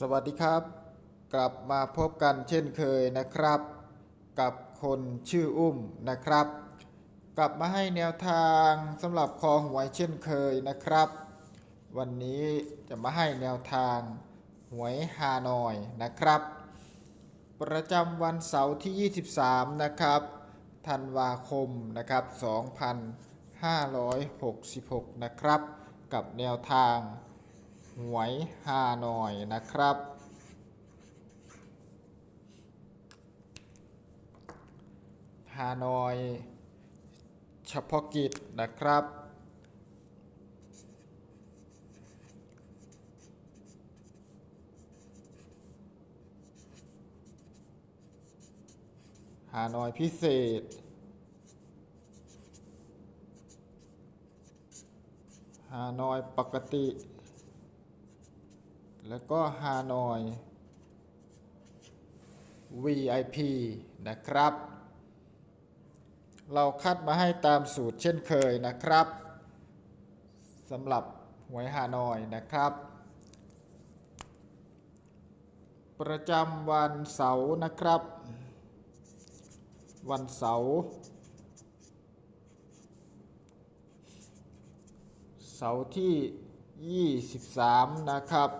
สวัสดีครับ กลับมาพบกันเช่นเคยนะครับ กับคนชื่ออุ้มนะครับ กลับมาให้แนวทางสำหรับคอหวยเช่นเคยนะครับ วันนี้จะมาให้แนวทางหวยฮานอยนะครับ ประจำวันเสาร์ที่ 23 นะครับธันวาคมนะครับ 2566 นะครับ กับแนวทาง หวยฮานอยนะครับ ฮานอย เฉพาะกิจนะครับ ฮานอยพิเศษ ฮานอยปกติ แล้วก็ฮานอย VIP นะครับ เราคัดมาให้ตามสูตรเช่นเคยนะครับสำหรับหวยฮานอยนะครับ ประจำวันเสาร์นะครับ วันเสาร์เสาร์ที่ 23 นะครับ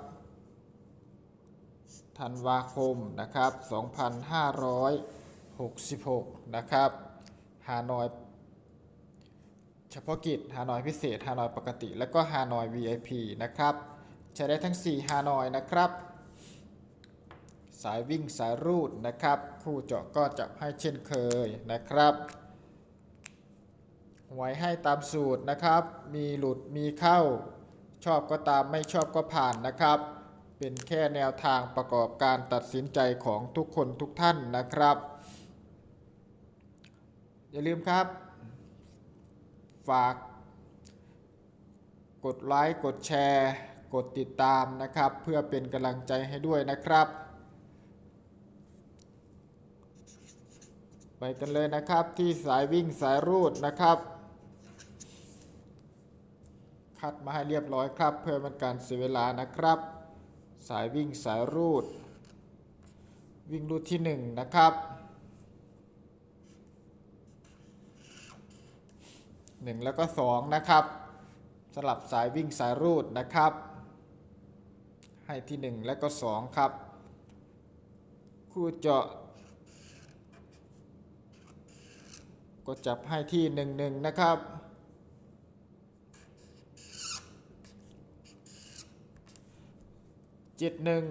ธันวาคมนะครับ 2566 นะครับ ฮานอยเฉพาะกิจ ฮานอยพิเศษ ฮานอยปกติ แล้วก็ฮานอย VIP นะครับ ใช้ได้ทั้ง 4 ฮานอยนะครับ สายวิ่งสายรูดนะครับ คู่เจาะก็จะให้เช่นเคยนะครับไว้ให้ตามสูตรนะครับ มีหลุดมีเข้า ชอบก็ตามไม่ชอบก็ผ่านนะครับ เป็นแค่แนวทางประกอบการตัดสินใจของทุกคนทุกท่านนะครับ อย่าลืมครับ ฝาก กดไลค์กดแชร์ กดติดตามนะครับ เพื่อเป็นกำลังใจให้ด้วยนะครับ ไปกันเลยนะครับที่สายวิ่งสายรูดนะครับคัดมาให้เรียบร้อยครับ เพื่อเป็นการเสียเวลานะครับ สายวิ่งสายรูด วิ่งรูดที่ 1 นะครับ 1 แล้วก็ 2 นะครับ สลับสายวิ่งสายรูดนะครับ ให้ที่ 1 และก็ 2 ครับ คู่เจาะก็จับให้ที่ 1 1 นะครับ จ็ดหนึ่ง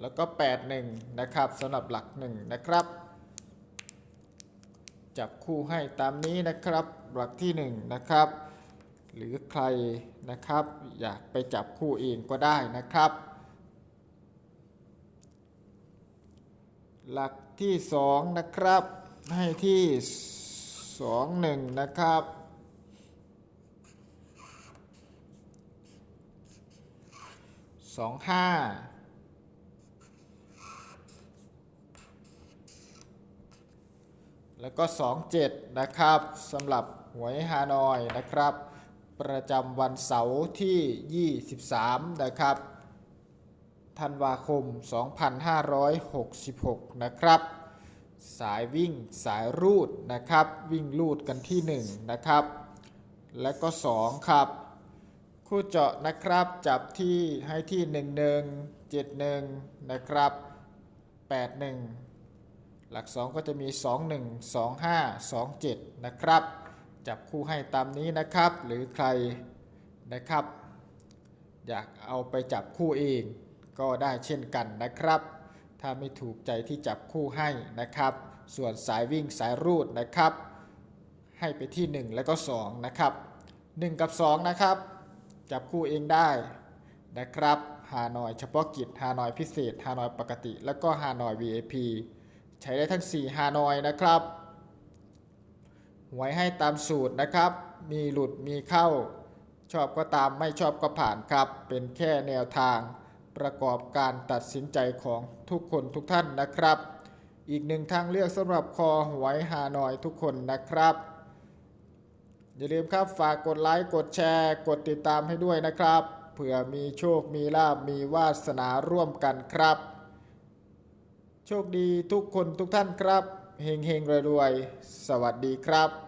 แล้วก็แปดหนึ่งนะครับสำหรับหลักหนึ่งนะครับ จับคู่ให้ตามนี้นะครับ หลักที่หนึ่งนะครับ หรือใครนะครับ อยากไปจับคู่เองก็ได้นะครับ หลักที่สองนะครับ ให้ที่สองหนึ่งนะครับ สองห้าแล้วก็สองเจ็ดนะครับสำหรับหวยฮานอยนะครับ ประจำวันเสาร์ที่ 23 นะครับธันวาคม 2566 นะครับ สายวิ่งสายรูดนะครับ วิ่งรูดกันที่ 1 นะครับ และก็ 2 ครับ คู่เจาะนะครับจับที่ให้ที่ 11 71 นะครับ 81 หลัก 2 ก็จะมี 21 25 27 นะครับ จับคู่ให้ตามนี้นะครับ หรือใครนะครับ อยากเอาไปจับคู่เองก็ได้เช่นกันนะครับ ถ้าไม่ถูกใจที่จับคู่ให้นะครับ ส่วนสายวิ่งสายรูดนะครับ ให้ไปที่ 1 แล้วก็ 2 นะครับ 1 กับ 2 นะครับ จับคู่เองได้นะครับฮานอยเฉพาะกิจฮานอยพิเศษฮานอยปกติ แล้วก็ฮานอย VIP ใช้ได้ทั้ง 4ฮานอยนะครับหวยให้ตามสูตรนะครับ มีหลุดมีเข้า ชอบก็ตามไม่ชอบก็ผ่านครับ เป็นแค่แนวทางประกอบการตัดสินใจของทุกคนทุกท่านนะครับ อีกหนึ่งทางเลือกสำหรับคอหวยฮานอยทุกคนนะครับ อย่าลืมครับฝากกดไลค์กดแชร์ กดติดตามให้ด้วยนะครับเผื่อมีโชคมีลาบมีวาสนาร่วมกันครับ โชคดีทุกคนทุกท่านครับเฮงเฮงรวยรวยสวัสดีครับ